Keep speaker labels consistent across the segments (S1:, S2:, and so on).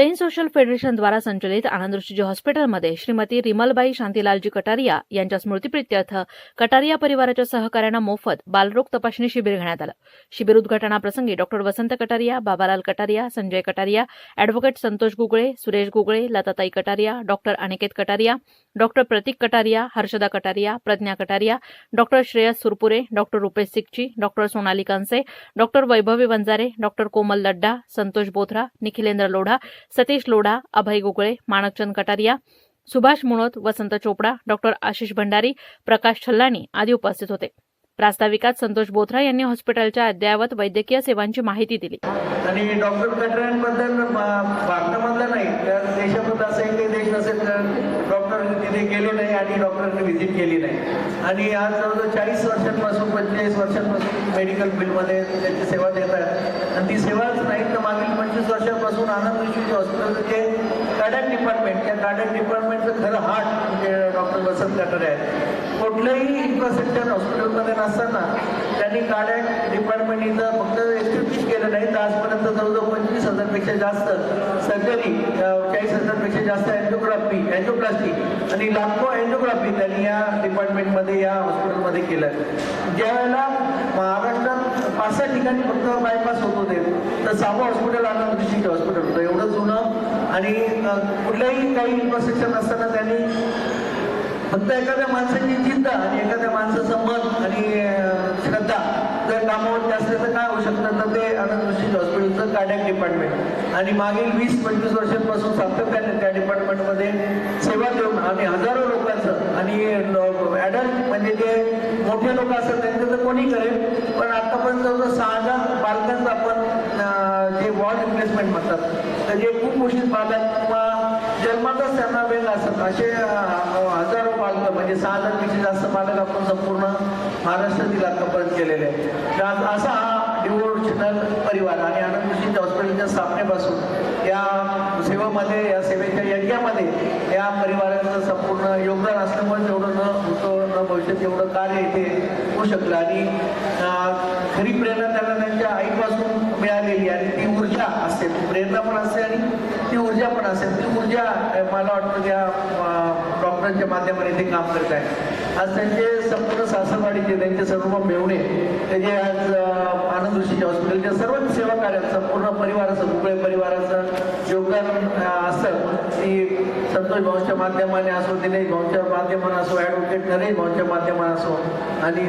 S1: Jain social federation द्वारा संचलित आनंद हॉस्पिटलमध्ये श्रीमती रिमलबाई शांतीलालजी कटारिया यांच्या स्मृतीप्रित्यर्थ कटारिया परिवाराच्या सहकार्यानं मोफत बालरोग तपासणी शिबिर घेण्यात आलं. शिबिर उद्घाटनाप्रसंगी doctor Vasant Kataria Babalal Kataria Sanjay Kataria advocate Santosh Gugale Suresh Gugale Latatai Kataria doctor Aniket Kataria doctor Pratik Kataria Harshada Kataria Pradnya Kataria doctor Shreyas Surpure doctor Rupesh Sikchi doctor Sonali Kanse doctor Vaibhavi Vanjare doctor Komal Ladda Santosh Bothra Nikhilendra Lodha Satish Lodha Abhay Gogale Manakchand Kataria Subhash Munot Vasant Chopda doctor Ashish Bhandari Prakash Chhallani आदी उपस्थित होते. प्रास्ताविकात संतोष बोथरा यांनी हॉस्पिटलच्या अद्ययावत वैद्यकीय सेवांची माहिती दिली.
S2: आणि डॉक्टर कटऱ्यांबद्दल भारतामधला नाही तर देशामध्ये असं एकही देश नसेल तर डॉक्टर तिथे गेले आणि डॉक्टरने व्हिजिट केली नाही. आणि आज जवळजवळ चाळीस वर्षांपासून पंचेचाळीस वर्षांपासून मेडिकल फील्डमध्ये त्यांची सेवा देत आहेत. आणि ती सेवाच नाही तर मागील पंचवीस वर्षांपासून आनंद विश्वजी हॉस्पिटलचं जे कार्डियक डिपार्टमेंट त्या कार्डियक डिपार्टमेंटचं खरं हार्ट म्हणजे डॉक्टर वसंत कटरे आहेत. कुठलंही इन्फ्रास्ट्रक्चर हॉस्पिटलमध्ये नसताना त्यांनी कार्डियक डिपार्टमेंट इथं फक्त एस्टॅब्लिश केलं नाही. तर आजपर्यंत जवळजवळ पंचवीस हजारपेक्षा जास्त सर्जरी चाळीस हजारपेक्षा जास्त अँजिओग्राफी अँजिओप्लास्टी आणि लाखो अँजिओग्राफी त्यांनी या डिपार्टमेंटमध्ये या हॉस्पिटलमध्ये केलं. ज्यावेळेला महाराष्ट्रात पाच सहा ठिकाणी फक्त बायपास होत होते तर सावं हॉस्पिटल आनंद ऋषीचे हॉस्पिटल होतं. एवढं जुनं आणि कुठल्याही कुठलंही काही इन्फ्रास्ट्रक्चर नसताना त्यांनी फक्त एखाद्या माणसाची चिंता आणि एखाद्या माणसाचं मन आणि श्रद्धा जर कामावरती असलं तर काय होऊ शकतं? तर ते आनंद ऋषी हॉस्पिटलचं कार्डॅक डिपार्टमेंट आणि मागील वीस पंचवीस वर्षांपासून सातत्याने त्या डिपार्टमेंटमध्ये सेवा देऊन आणि हजारो लोकांचं आणि ॲडल्ट म्हणजे जे मोठे लोक असतात त्यांचं तर कोणी करेल पण आतापर्यंत जवळजवळ सहा हजार बालकांचं आपण जे वॉर्ड रिप्लेसमेंट म्हणतात तर जे खूप गोष्टी पाहतात जन्मातच त्यांना वेळ असतात. असे हजारो पालक म्हणजे सहा हजारपेक्षा जास्त पालक आपण संपूर्ण महाराष्ट्रातील आतापर्यंत केलेले आहेत. असा हा डिवोशनल परिवार आणि आनंद ऋषी हॉस्पिटलच्या स्थापनेपासून या सेवेमध्ये या सेवेच्या यज्ञामध्ये या परिवाराचं संपूर्ण योगदान असल्यामुळे तेवढं न होतं न भविष्यात एवढं कार्य इथे होऊ शकलं. आणि खरी प्रेरणा त्यांना त्यांच्या आईपासून मिळालेली आणि ती ऊर्जा असते प्रेरणा पण असते आणि ती ऊर्जा पण असते ती ऊर्जा मला वाटतं त्या डॉक्टरांच्या माध्यमाने ते काम करत आहे आज त्यांचे संपूर्ण सासरवाडीचे त्यांचे सर्व मेवणे त्याचे आज आनंद ऋषीच्या हॉस्पिटलच्या सर्व सेवा कार्यात संपूर्ण परिवाराचं मुगळे परिवाराचं योगदान असं असतं. ती संतोष भाऊच्या माध्यमाने असो दिनेश भाऊच्या माध्यमाने असो ॲडव्होकेट नरेश भाऊच्या माध्यमाने असो आणि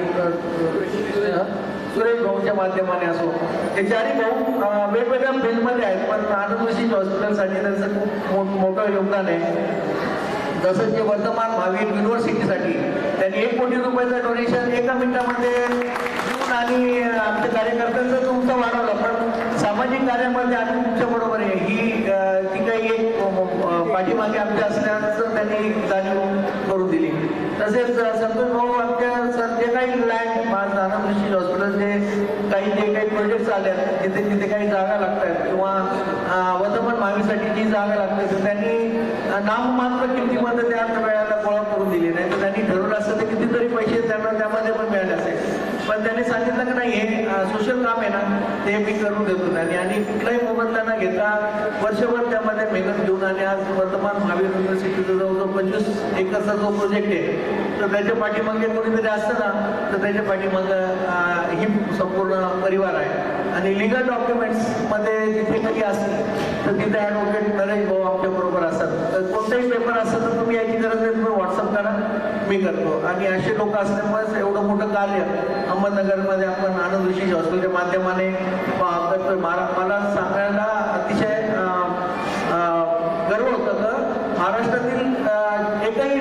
S2: सुरेश भाऊच्या माध्यमाने असो. हे चारही भाऊ वेगवेगळ्या फील्डमध्ये आहेत पण आनंद ऋषी हॉस्पिटलसाठी त्यांचं खूप मोठं योगदान आहे. जसं जे वर्धमान भावी युनिव्हर्सिटीसाठी त्यांनी एक कोटी रुपयाचं डोनेशन एका मिनिटामध्ये देऊन आणि आमच्या कार्यकर्त्यांचं तुमचं वाढवलं. पण सामाजिक कार्यामध्ये आम्ही तुमच्याबरोबर आहे. ही ती काही एक पाठीमागे आमच्या असल्याचं त्यांनी जाणीव करून दिली. तसेच संतोष भाऊ आमच्या जे काही लँड माझं आनंद हॉस्पिटल जे काही जे काही प्रोजेक्ट आले आहेत तिथे तिथे काही जागा लागतात. किंवा अं, वर्धमान जी जागा लागते तर त्यांनी नाममात्र किमतीमध्ये त्या वेळेला गोळा करून दिली. नाही तर त्यांनी ठरवलं असतं तर कितीतरी पैसे त्यांना त्यामध्ये पण मिळाले असेल. पण त्यांनी सांगितलं की नाही हे सोशल काम आहे ना ते मी करून देतो. आणि आणि कुठलाही मोबदला न घेता वर्षभर त्यामध्ये मेहनत घेऊन आणि आज वर्तमान महावीर युनिव्हर्सिटीचा जवळजवळ पंचवीस एकरचा जो प्रोजेक्ट आहे तर त्याच्या पाठीमागे कोणीतरी असतं ना तर त्याच्या पाठीमागं ही संपूर्ण परिवार आहे. आणि लिगल डॉक्युमेंट्समध्ये जिथे काही असतील तर तिथे ॲडव्होकेट नरेश भाऊ आमच्या बरोबर असतात. तर कोणताही पेपर असेल तर तुम्ही याची गरज नाही तुम्ही व्हॉट्सअप करा. मी करतो. आणि असे लोक असल्यामुळेच एवढं मोठं कार्य अहमदनगरमध्ये आपण आनंद विशेष हॉस्पिटलच्या माध्यमाने करतोय. मला मला सांगायला अतिशय अं, अं, गर्व होतं. का महाराष्ट्रातील एकही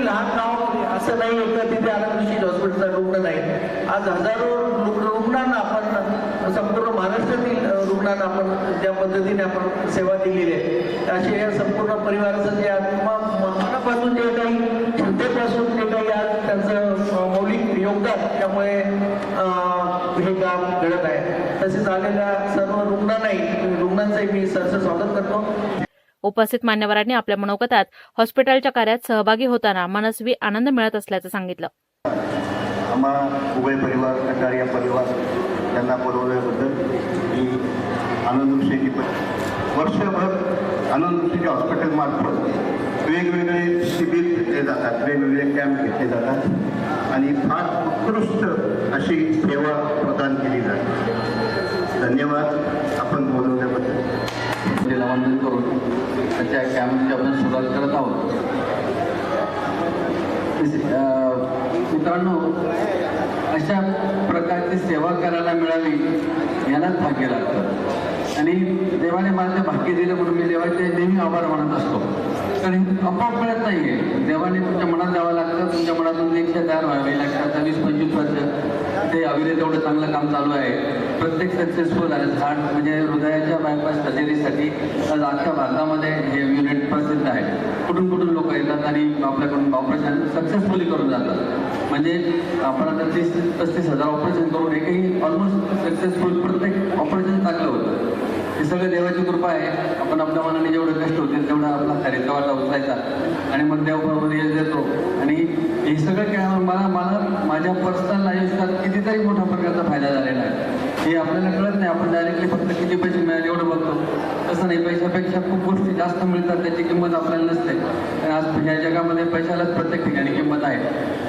S2: असं नाही होतं तिथे आनंद ऋषी हॉस्पिटलचा रुग्ण नाही? आज हजारो रुग्ण रुग्णांना आपण संपूर्ण महाराष्ट्रातील रुग्णांना आपण ज्या पद्धतीने आपण सेवा दिलेली आहे असे या संपूर्ण परिवाराचं जे मनापासून जे काही हृदयापासून जे काही आज त्यांचं मौलिक योगदान त्यामुळे हे काम घडत आहे. तसेच आलेल्या सर्व रुग्णांनाही रुग्णांचंही मी सरसं स्वागत करतो.
S1: उपस्थित मान्यवरांनी आपल्या मनोगतात हॉस्पिटलच्या कार्यात सहभागी होताना मनस्वी आनंद मिळत असल्याचं सांगितलं.
S3: आम्हा उभय परिवार कटारिया परिवार यांना बोलवल्याबद्दल मी आनंद शेती वर्षभर आनंददृष्टीच्या हॉस्पिटलमार्फत वेगवेगळे शिबिर घेतले जातात वेगवेगळे कॅम्प घेतले जातात आणि फार उत्कृष्ट अशी सेवा प्रदान केली जाते. धन्यवाद आपण बोलवल्याबद्दल.
S4: वंदन करून त्या कॅम्पची आपण सुरुवात करत आहोत. अं, मित्रांनो अशा प्रकारची सेवा करायला मिळावी यालाच भाग्य लागतं. आणि देवाने मला ते भाग्य दिलं म्हणून मी देवाचे नेहमी आभार मानत असतो. कारण आपोआप मिळत नाही आहे. देवाने तुमच्या मनात द्यावं लागतं तुमच्या मनातून दीक्षा तयार व्हावी. लागतात वीस पंचवीस वर्ष ते अविरे तेवढं चांगलं काम चालू आहे. प्रत्येक सक्सेसफुल आहे झाड म्हणजे हृदयाच्या बायपास सर्जरीसाठी आज अख्ख्या भारतामध्ये हे युनिट प्रसिद्ध आहे कुठून कुठून लोक येतात आणि आपल्याकडून ऑपरेशन सक्सेसफुली करून जातात? म्हणजे आपण आता तीस पस्तीस हजार ऑपरेशन करून एकही ऑलमोस्ट सक्सेसफुल प्रत्येक ऑपरेशन चांगलं होतं. हे सगळं देवाची कृपा आहे. आपण आपल्या मनाने जेवढं कष्ट होतील तेवढा आपला खारीचा वाटा उचलायचा. आणि मग देवबरोबर यश देतो. आणि हे सगळं केल्यावर मला मला माझ्या पर्सनल आयुष्यात कितीतरी मोठ्या प्रकारचा फायदा झालेला आहे. हे आपल्याला कळत नाही. आपण डायरेक्टली फक्त किती पैसे मिळाले एवढं बघतो. तसं नाही. पैशापेक्षा खूप गोष्टी जास्त मिळतात. त्याची किंमत आपल्याला नसते. आणि आज ह्या जगामध्ये पैशालाच प्रत्येक ठिकाणी किंमत आहे.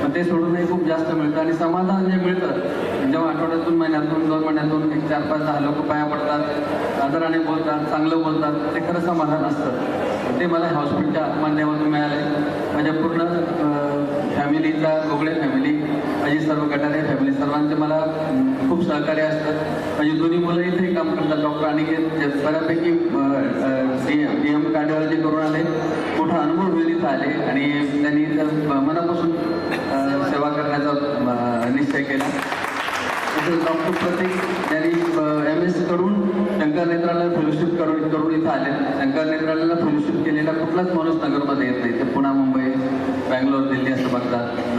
S4: मग ते सोडूनही खूप जास्त मिळतं. आणि समाधान जे मिळतं जेव्हा आठवड्यातून महिन्यातून दोन महिन्यातून एक चार पाच दहा लोक पाया पडतात आदराने बोलतात चांगलं बोलतात ते खरं समाधान असतं. ते मला हॉस्पिटलच्या माध्यमातून मिळाले माझ्या पूर्ण फॅमिलीचा गोगळे फॅमिली माझी सर्व गटाने फॅमिली सर्वांचे मला खूप सहकार्य असतं. माझी दोन्ही मुलं इथे काम करतात डॉक्टर आणि बऱ्यापैकी डी एम कार्डिओलॉजी करून आले. मोठा अनुभव घेऊन इथं आले आणि त्यांनी मनापासून सेवा करण्याचा निश्चय केला. डॉक्टर प्रतीक त्यांनी एम एस सी करून शंकर नेत्रालय फेलोशिप करून करून इथं आले. शंकर नेत्रालयाला फेलोशिप केलेला कुठलाच माणूस नगरमध्ये येत नाही. ते पुणा मुंबई बँगलोर दिल्ली असं बघतात.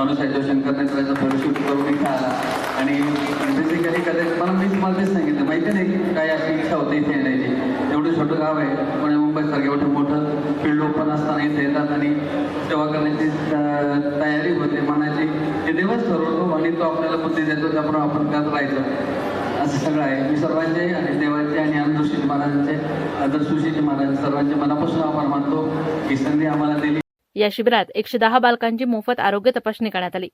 S4: माणूस शंकर करून इथे आला आणि बेसिकली कदाचित मला मी तुम्हाला तेच सांगितलं माहिती नाही काय अशी इच्छा होती इथे येण्याची एवढं छोटं गाव आहे पुणे मुंबईसारखं एवढं मोठं फील्ड ओपन असताना इथे येतात आणि सेवा करण्याची तयारी होते मनाची. ते देवच ठरवतो आणि तो आपल्याला बुद्धी देतो त्याप्रमाणे आपण करत राहायचं. असं सगळं आहे. मी सर्वांचे आणि देवाचे आणि आनंदोशी महाराजांचे आदर्शुशीचे महाराज सर्वांचे मनापासून आभार मानतो. ही संधी आम्हाला दिली.
S1: या शिबिरात एकशे दहा बालकांची मोफत आरोग्य तपासणी करण्यात आली.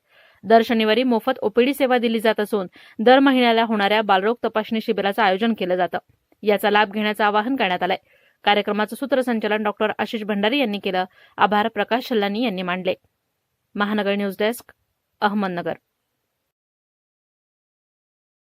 S1: दर शनिवारी मोफत ओपीडी सेवा दिली जात असून दर महिन्याला होणाऱ्या बालरोग तपासणी शिबिराचं आयोजन केलं जातं. याचा लाभ घेण्याचं आवाहन करण्यात आलंय. कार्यक्रमाचं सूत्रसंचालन डॉक्टर आशिष भंडारी यांनी केलं. आभार प्रकाश शल्लानी यांनी मांडले. महानगर न्यूज डेस्क अहमदनगर.